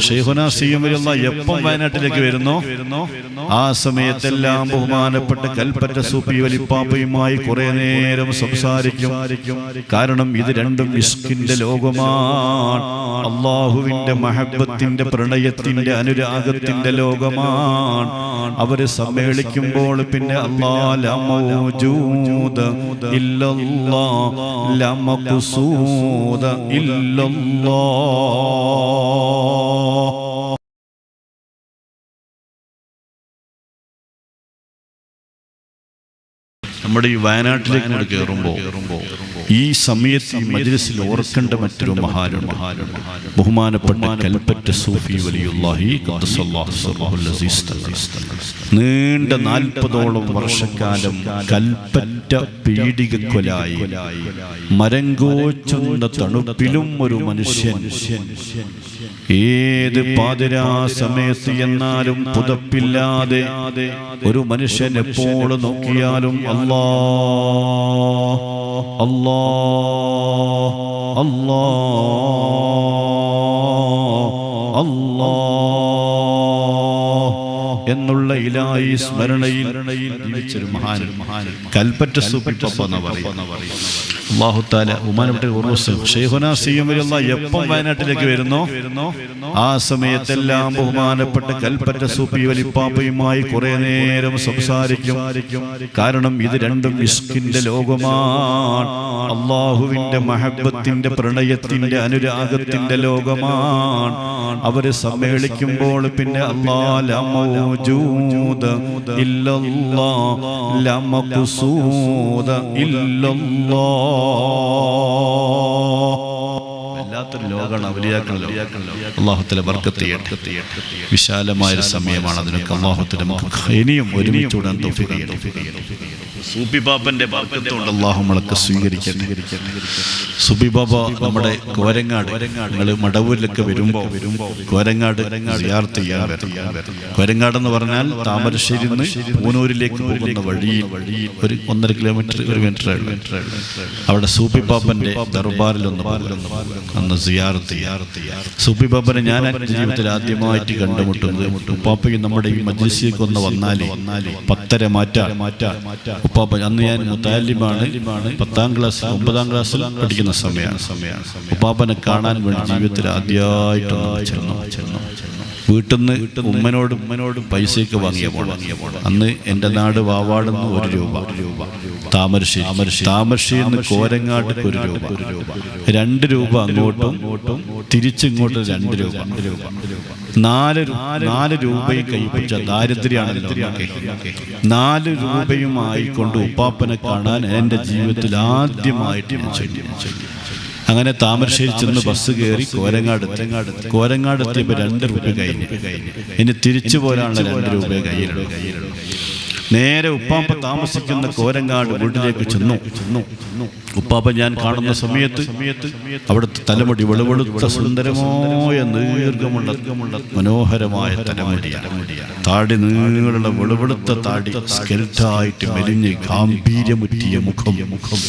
ഷെയ്ഖുന C M എപ്പം വയനാട്ടിലേക്ക് വരുന്നു? ആ സമയത്തെല്ലാം ബഹുമാനപ്പെട്ട കൽപ്പറ്റ സൂപ്പി വലിപ്പാപ്പയുമായി കുറെ നേരം സംസാരിക്കും. കാരണം ഇത് രണ്ടും ഇസ്കിന്റെ ലോകമാണ്. അള്ളാഹുവിന്റെ മഹബത്തിന്റെ പ്രണയത്തിന്റെ അനുരാഗത്തിന്റെ ലോകമാണ്. അവർ സമ്മേളിക്കുമ്പോൾ പിന്നെ ഇല്ലല്ലാ നമ്മുടെ ഈ വയനാട്ടിലേക്ക് കൂടെ കയറുമ്പോൾ ഈ സമയത്ത് ഈ മജ്ലിസിൽ ഓർക്കേണ്ട മറ്റൊരു മഹാനുണ്ട് ബഹുമാനപ്പെട്ട കൽപ്പറ്റ സൂഫി തങ്ങൾ. നീണ്ട നാൽപ്പതോളം വർഷക്കാലം കൽപ്പറ്റ പീഡികക്കൊലായി മരങ്കോച്ചുന്ന തണുപ്പിലും ഒരു മനുഷ്യൻ ഏത് പാതിരാ സമയത്ത് എന്നാലും പുതപ്പില്ലാതെ ഒരു മനുഷ്യൻ എപ്പോൾ നോക്കിയാലും അല്ലാ അല്ലാ അല്ലാ അല്ലാ. എന്നുള്ള ഇലായി സ്മരണയിൽ ജീവിച്ചൊരു മഹാൻ. കൽപ്പറ്റ അള്ളാഹുത്താല ഉറൂസ് എപ്പം വയനാട്ടിലേക്ക് വരുന്നോ? ആ സമയത്തെല്ലാം ബഹുമാനപ്പെട്ട കൽപ്പറ്റ സൂപ്പി വലിപ്പാപ്പയുമായി കുറെ നേരം സംസാരിക്കും. കാരണം ഇത് രണ്ടും ഇസ്കിന്റെ ലോകമാണ്. അള്ളാഹുവിന്റെ മഹബത്തിന്റെ പ്രണയത്തിന്റെ അനുരാഗത്തിന്റെ ലോകമാണ്. അവർ സമ്മേളിക്കുമ്പോൾ പിന്നെ അല്ലാ إلا الله لا مقصود إلا الله വല്ലാത്തൊരു ലോകമാണ് അവലിയാക്കൾ അള്ളാഹുത്തിലെ വിശാലമായൊരു സമയമാണ് അതിനൊക്കെ അള്ളാഹുത്തിലെ നമുക്ക് ഇനിയും സൂപ്പി ബാബന്റെ ബർക്കത്തുകൊണ്ട് അള്ളാഹു നമ്മളൊക്കെ സ്വീകരിക്കട്ടെ. സുബിബാബ നമ്മുടെ കോരങ്ങാട്. നിങ്ങൾ മടവൂരിലൊക്കെ വരുമ്പോൾ കോരങ്ങാട് സിയാർത്ത് ചെയ്യാൻ കോരങ്ങാട് എന്ന് പറഞ്ഞാൽ താമരശ്ശേരി നിന്ന് പൂനൂരിലേക്ക് പോകുന്ന വഴി ഒരു ഒന്നര കിലോമീറ്റർ ഒരു മീറ്റർ അവിടെ സൂപ്പി പാപ്പന്റെ ദർബാറിൽ ഒന്ന് അന്ന് സിയാർത്ത് സൂപ്പിബാബനെ സൂപ്പി ബാബനെ ഞാൻ ജീവിതത്തിൽ ആദ്യമായിട്ട് കണ്ടുമുട്ടുന്നത് ഉപ്പാപ്പയ്ക്ക് നമ്മുടെ ഈ മജ്ലിസിലേക്ക് ഒന്ന് വന്നാലേ പത്തര മാറ്റാ മാറ്റാ ഉപ്പാപ്പ അന്ന് ഞാൻ മുത്താലിമാണ് പത്താം ക്ലാസ് ഒമ്പതാം ക്ലാസ്സിൽ പഠിക്കുന്ന സമയമാണ് സമയമാണ് ഉപ്പാപ്പനെ കാണാൻ വേണ്ടി ജീവിതത്തിൽ ആദ്യമായിട്ടൊന്ന് ചെന്നു ചെന്നു വീട്ടിൽ നിന്ന് ഉമ്മനോടും ഉമ്മനോടും പൈസയൊക്കെ വാങ്ങിയ അന്ന് എന്റെ നാട് വാവാടുന്ന ഒരു രൂപ. താമരശ്ശേരി. താമരശ്ശേരി. നിന്ന് കോരങ്ങാട്ട് ഒരു രൂപ. രണ്ട് രൂപ അങ്ങോട്ടും തിരിച്ചിങ്ങോട്ട് രണ്ട് രൂപ. രൂപ. നാല് നാല് രൂപയും കൈപ്പിച്ച ദാരിദ്ര്യാണല്ലോ നമുക്ക്. നാല് രൂപയുമായി കൊണ്ട് ഉപ്പാപ്പനെ കാണാൻ എന്റെ ജീവിതത്തിൽ ആദ്യമായിട്ട് ഞാൻ അങ്ങനെ താമരശ്ശേരി ചെന്ന് ബസ് കയറി കോരങ്ങാട്. കോരങ്ങാട് എത്തിയപ്പോൾ രണ്ട് രൂപ കഴിഞ്ഞു ഇനി തിരിച്ചു പോരാനുള്ള രണ്ട് രൂപ കയ്യിലുണ്ട് നേരെ ഉപ്പാപ്പ താമസിക്കുന്ന കോരങ്ങാട് വീട്ടിലേക്ക് ചെന്നു. ഉപ്പാപ്പ ഞാൻ കാണുന്ന സമയത്ത് അവിടുത്തെ തലമുടി വെളുവെളുത്ത സുന്ദരമായ ദീർഘമുള്ള മനോഹരമായ തലമുടിയാണ്. താടി നീളുള്ള വെളുവെളുത്ത താടി സ്കെൽറ്റായിട്ട് മെലിഞ്ഞ് ഗാംഭീര്യമുറ്റിയ മുഖം. മുഖം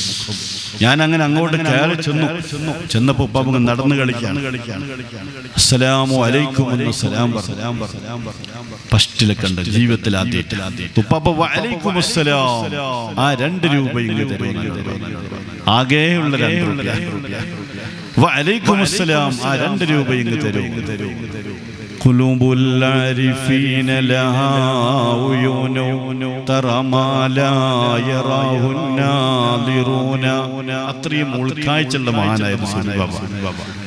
ഞാൻ അങ്ങനെ അങ്ങോട്ട് കയറി ചെന്നു. ചെന്നപ്പോ ഉപ്പാപ്പ നടന്നു കളിക്കാണ്. അസ്സലാമു അലൈക്കും എന്ന് സലാം പറഞ്ഞു. ഫസ്റ്റിലെ കണ്ട് ജീവിതത്തിൽ ആദ്യത്തിൽ ഉപ്പാപ്പ വഅലൈക്കും അസ്സലാം ആ രണ്ട് രൂപ ഇങ്ങ് തരുമെന്നാണ് ആകെയുള്ള രണ്ട് രൂപ. വഅലൈക്കും അസ്സലാം ആ രണ്ട് രൂപ ഇങ്ങ് തരൂ. قلوب العارفين لها عيون ترى ما لا يراه الناظرون അത്രയും ഉൾക്കാഴ്ചയുള്ള മഹാനായിരുന്നു സുനി ബാബ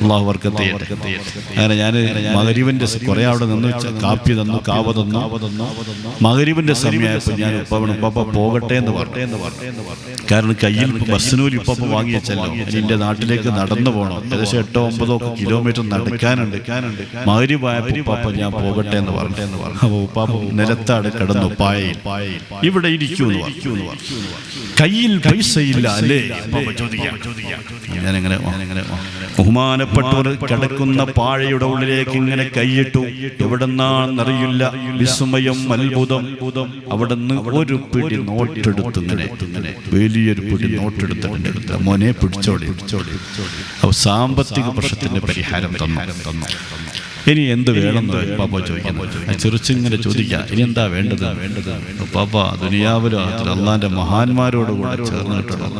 അള്ളാഹു വർക്കത്തെ ചെയ്യട്ടെ. അങ്ങനെ ഞാൻ മകരീവന്റെ കുറെ അവിടെ നിന്ന് വെച്ച കാപ്പി തന്നു കാവ തന്നു മകരീവന്റെ സമയമായപ്പോൾ ഞാൻ ഉപ്പ ഉപ്പ പോകട്ടെ എന്ന് പറഞ്ഞു കാരണം കയ്യിൽ ബസ്സിനൂലി ഉപ്പ വാങ്ങി വെച്ചല്ലോ ഇനി എന്റെ നാട്ടിലേക്ക് നടന്നു പോകണം ഏകദേശം എട്ടോ ഒമ്പതോ ഒക്കെ കിലോമീറ്റർ നടക്കാനുണ്ട് മകരീവായപ്പോൾ ഉപ്പാപ്പ ഞാൻ പോകട്ടെ എന്ന് പറഞ്ഞു. അപ്പൊ ഉപ്പാപ്പ നിലത്താണ് കിടന്നു പായയിൽ. ഇവിടെ ഇരിക്കുന്നു കയ്യിൽ പൈസയില്ല അല്ലേ? ഞാനിങ്ങനെ ബഹുമാനപ്പെട്ടവർ കിടക്കുന്ന പാഴയുടെ ഉള്ളിലേക്ക് ഇങ്ങനെ കൈയിട്ടു. എവിടെന്നാണെന്നറിയില്ല. വിസ്മയം അത്ഭുതം. അവിടുന്ന് ഒരു പിടി നോട്ടെടുത്ത് ഇങ്ങനെ. വലിയൊരു പിടി നോട്ടെടുത്തിട്ടുണ്ട് മോനെ പിടിച്ചോടി. സാമ്പത്തിക പ്രശ്നത്തിന്റെ പരിഹാരം തന്നു തന്നു. ഇനി എന്ത് വേണം പാപ്പ ചോദിക്കുന്നു. ചെറുച്ചിങ്ങനെ ചോദിക്കാം. ഇനി എന്താ വേണ്ടത്? വേണ്ടത്? പാപ്പ ദുനിയാവിലും അള്ളാന്റെ മഹാന്മാരോട് കൂടെ ചേർന്ന് കിട്ടണം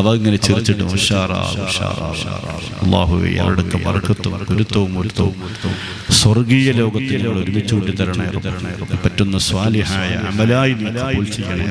അവ ഇങ്ങനെ ചിരിച്ചിട്ട് ഉഷാറാ ഉഷാറാ അള്ളാഹുവെ അവരുടെ മറക്കത്തും ഗുരുത്വവും ഒരുത്തവും സ്വർഗീയ ലോകത്തിൽ ഞങ്ങൾ ഒരുമിച്ച് കൂട്ടി തരണേ പറ്റുന്ന സ്വാലിഹായ അമലായി നീ കബൂൽ ചെയ്യണേ